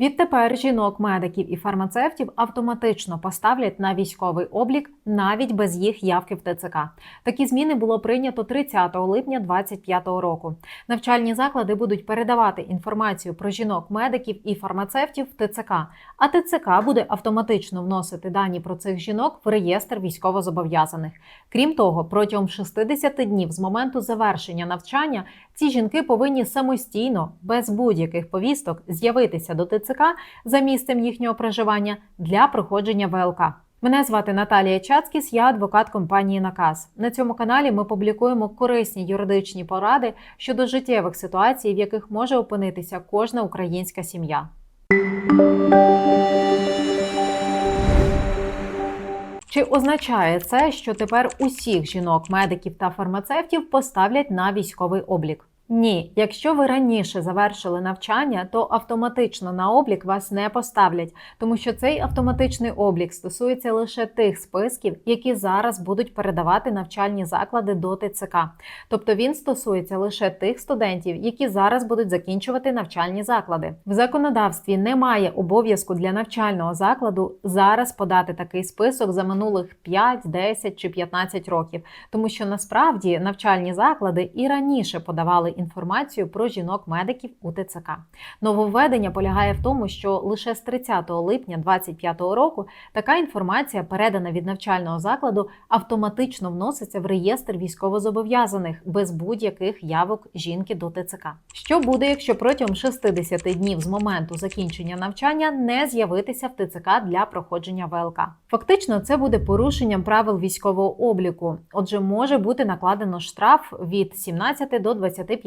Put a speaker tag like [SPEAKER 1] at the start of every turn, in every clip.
[SPEAKER 1] Відтепер жінок, медиків і фармацевтів автоматично поставлять на військовий облік навіть без їх явки в ТЦК. Такі зміни було прийнято 30 липня 2025 року. Навчальні заклади будуть передавати інформацію про жінок, медиків і фармацевтів в ТЦК. А ТЦК буде автоматично вносити дані про цих жінок в реєстр військовозобов'язаних. Крім того, протягом 60 днів з моменту завершення навчання ці жінки повинні самостійно, без будь-яких повісток, з'явитися до ТЦК за місцем їхнього проживання для проходження ВЛК. Мене звати Наталія Чацкіс, я адвокат компанії Наказ. На цьому каналі ми публікуємо корисні юридичні поради щодо життєвих ситуацій, в яких може опинитися кожна українська сім'я. Чи означає це, що тепер усіх жінок, медиків та фармацевтів поставлять на військовий облік? Ні, якщо ви раніше завершили навчання, то автоматично на облік вас не поставлять, тому що цей автоматичний облік стосується лише тих списків, які зараз будуть передавати навчальні заклади до ТЦК. Тобто він стосується лише тих студентів, які зараз будуть закінчувати навчальні заклади. В законодавстві немає обов'язку для навчального закладу зараз подати такий список за минулих 5, 10 чи 15 років, тому що насправді навчальні заклади і раніше подавали інформацію про жінок-медиків у ТЦК. Нововведення полягає в тому, що лише з 30 липня 2025 року така інформація, передана від навчального закладу, автоматично вноситься в реєстр військовозобов'язаних без будь-яких явок жінки до ТЦК. Що буде, якщо протягом 60 днів з моменту закінчення навчання не з'явитися в ТЦК для проходження ВЛК? Фактично, це буде порушенням правил військового обліку. Отже, може бути накладено штраф від 17 до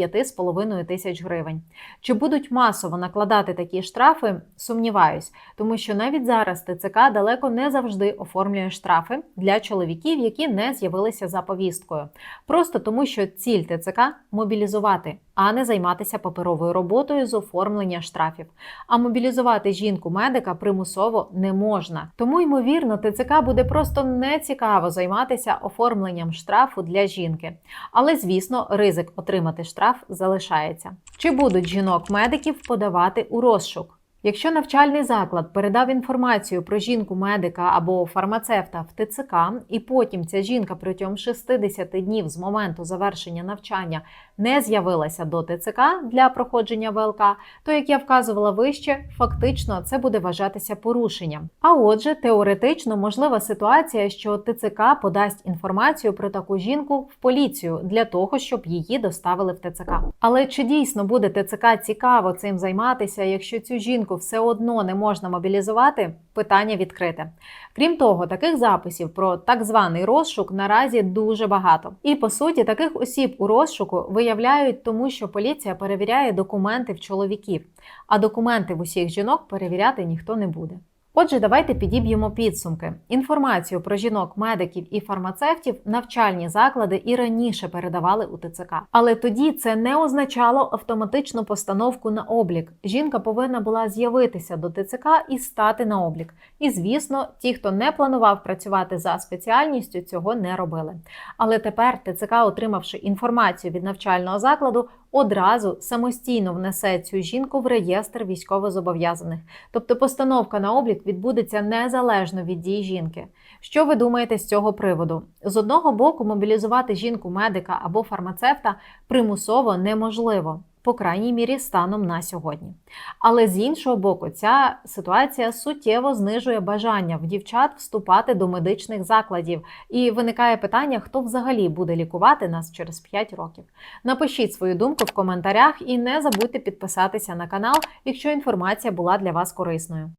[SPEAKER 1] 25,5 тисяч гривень. Чи будуть масово накладати такі штрафи? Сумніваюсь, тому що навіть зараз ТЦК далеко не завжди оформлює штрафи для чоловіків, які не з'явилися за повісткою. Просто тому, що ціль ТЦК мобілізувати, а не займатися паперовою роботою з оформлення штрафів. А мобілізувати жінку-медика примусово не можна. Тому, ймовірно, ТЦК буде просто нецікаво займатися оформленням штрафу для жінки. Але, звісно, ризик отримати штраф залишається. Чи будуть жінок-медиків подавати у розшук? Якщо навчальний заклад передав інформацію про жінку-медика або фармацевта в ТЦК, і потім ця жінка протягом 60 днів з моменту завершення навчання не з'явилася до ТЦК для проходження ВЛК, то, як я вказувала вище, фактично це буде вважатися порушенням. А отже, теоретично можлива ситуація, що ТЦК подасть інформацію про таку жінку в поліцію для того, щоб її доставили в ТЦК. Але чи дійсно буде ТЦК цікаво цим займатися, якщо цю жінку все одно не можна мобілізувати? Питання відкрите. Крім того, таких записів про так званий розшук наразі дуже багато. І по суті, таких осіб у розшуку виявляють тому, що поліція перевіряє документи в чоловіків, а документи в усіх жінок перевіряти ніхто не буде. Отже, давайте підіб'ємо підсумки. Інформацію про жінок, медиків і фармацевтів навчальні заклади і раніше передавали у ТЦК. Але тоді це не означало автоматичну постановку на облік. Жінка повинна була з'явитися до ТЦК і стати на облік. І звісно, ті, хто не планував працювати за спеціальністю, цього не робили. Але тепер ТЦК, отримавши інформацію від навчального закладу, одразу самостійно внесе цю жінку в реєстр військовозобов'язаних. Тобто постановка на облік відбудеться незалежно від дій жінки. Що ви думаєте з цього приводу? З одного боку, мобілізувати жінку медика або фармацевта примусово неможливо. По крайній мірі, станом на сьогодні. Але з іншого боку, ця ситуація суттєво знижує бажання в дівчат вступати до медичних закладів, і виникає питання, хто взагалі буде лікувати нас через 5 років. Напишіть свою думку в коментарях і не забудьте підписатися на канал, якщо інформація була для вас корисною.